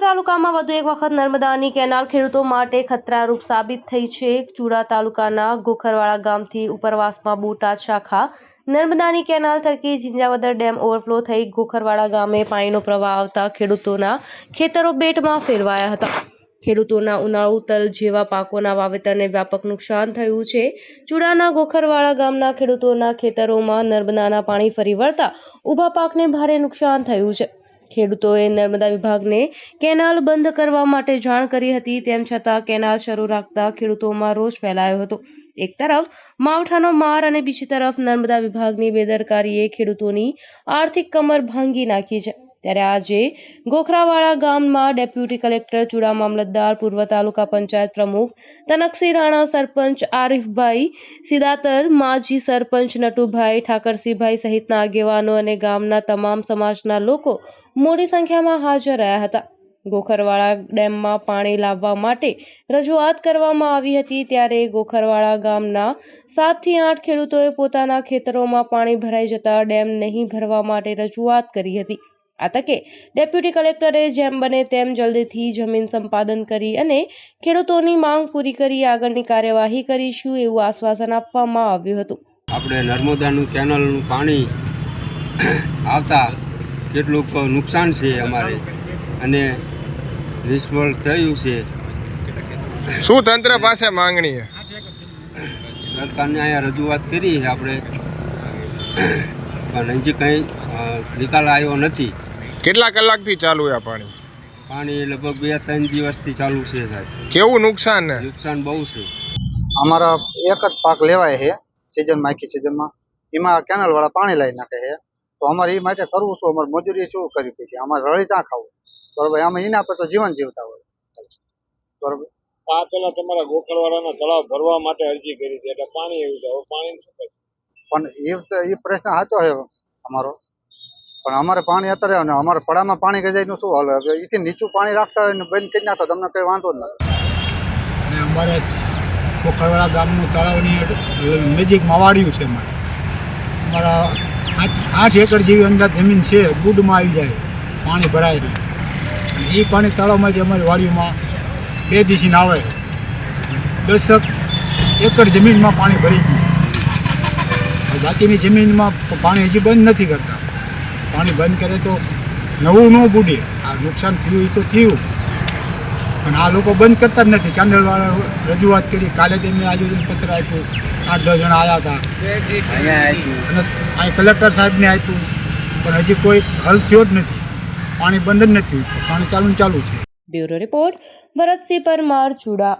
તાલુકામાં વધુ એક વખત નર્મદાની કેનાલ ખેડૂતો માટે ખતરારૂપ સાબિત થઈ છે. ચુડા તાલુકાના ગોખરવાળા ગામથી ઉપરવાસમાં બોટાદ શાખા નર્મદાની કેનાલ થકી ઝિંજાવદર ડેમ ઓવરફ્લો થઈ ગોખરવાળા ગામે પાણીનો પ્રવાહ આવતા ખેડૂતોના ખેતરો બેટમાં ફેરવાયા હતા. ખેડૂતોના ઉનાળુ તલ જેવા પાકોના વાવેતરને વ્યાપક નુકસાન થયું છે. ચુડાના ગોખરવાળા ગામના ખેડૂતોના ખેતરોમાં નર્મદાના પાણી ફરી વળતા ઊભા પાકને ભારે નુકસાન થયું છે. ખેડૂતોએ નર્મદા વિભાગને કેનાલ બંધ કરવા માટે જાણ કરી હતી, તેમ છતાં કેનાલ શરૂ રાખતા ખેડૂતોમાં રોષ ફેલાયો હતો. એક તરફ, માવઠાનો માર અને બીજી તરફ નર્મદા વિભાગની બેદરકારીએ ખેડૂતોની આર્થિક કમર ભાંગી નાખી છે. ત્યારે આજે ગોખરાવાડા ગામમાં ડેપ્યુટી કલેક્ટર, ચુડા મામલતદાર, પૂર્વ તાલુકા પંચાયત પ્રમુખ તનકસિંહ રાણા, સરપંચ આરીફભાઈ સિદાતર, માજી સરપંચ નટુભાઈ ઠાકરસિંહભાઈ સહિતના આગેવાનો અને ગામના તમામ સમાજના લોકો મોટી સંખ્યામાં હાજર રહ્યા હતા. ગોખરવાળા ડેમમાં પાણી લાવવા માટે રજૂઆત કરવામાં આવી હતી ત્યારે ગોખરવાળા ગામના સાતથી આઠ ખેડૂતોએ પોતાના ખેતરોમાં પાણી ભરાઈ જતા ડેમ નહીં ભરવા માટે રજૂઆત કરી હતી. આ તકે ડેપ્યુટી કલેક્ટરે જેમ બને તેમ જલ્દીથી જમીન સંપાદન કરી અને ખેડૂતોની માંગ પૂરી કરી આગળની કાર્યવાહી કરીશું એવું આશ્વાસન આપવામાં આવ્યું હતું. આપણે નર્મદાનું કેનલનું પાણી આવતા કેટલુંક નુકસાન છે અમારે. અને નિષ્ફળ થયું છે. શું તંત્ર પાસે માંગણી છે? સરકારને અહીંયા રજૂઆત કરી છે આપણે. પણ હજી કંઈ નિકાલ આવ્યો નથી. કેટલા કલાકથી ચાલુ આ પાણી? પાણી લગભગ બે ત્રણ દિવસથી ચાલુ છે સાહેબ. કેવું નુકસાન ને? નુકસાન બહુ છે. અમારા એક જ પાક લેવાય છે સિઝન માખી સિઝનમાં એમાં કેનલ વાળા પાણી લઈ નાખે છે. તો અમારે એ માટે કરવું શું? અમારે મજૂરી શું કરવી પછી અમારે રળી ચા ખાવું? બરોબર અમે એના પર તો જીવન જીવતા હોય. બરોબર? આ પેલા તમારા ગોખલવાડાના તળાવ ભરવા માટે અરજી કરી હતી એટલે પાણી આવ્યું છે. હવે પાણી શું? પણ એ તો એ પ્રશ્ન સાચો છે અમારો. પણ અમારે પાણી અત્યારે અમારે પડામાં પાણી ગજાયનું શું હાલ? હવે એથી નીચું પાણી રાખતા હોય ને બંધ કરી નાખો તમને કઈ વાંધો ન અને અમારે પોખરવાડા ગામનું તળાવની નજીકમાં વાળ્યું છે અમારે. અમારા આઠ એકર જેવી અંદાજ જમીન છે, ગુડમાં આવી જાય, પાણી ભરાયેલું અને એ પાણી તળાવમાંથી અમારી વાડીમાં બે દિવસી આવે. દસક એકર જમીનમાં પાણી ભરી ગયું. બાકીની જમીનમાં પાણી હજી બંધ નથી કરતા. પાણી બંધ કરે તો નવું ન બુડે. આ નુકસાન થયું એ તો થયું. પણ આ લોકો બંધ કરતા જ નથી. કેન્ડલવાળા રજૂઆત કરી, કાલે તેમને આયોજન પત્ર આપ્યું. આઠ દસ જણા આવ્યા હતા. અને અહીં કલેક્ટર સાહેબને આપ્યું. પણ હજી કોઈ હલ થયો જ નથી. પાણી બંધ જ નથી. પાણી ચાલુ ચાલુ છે. Bureau report Bharatsinh Parmar, Chuda.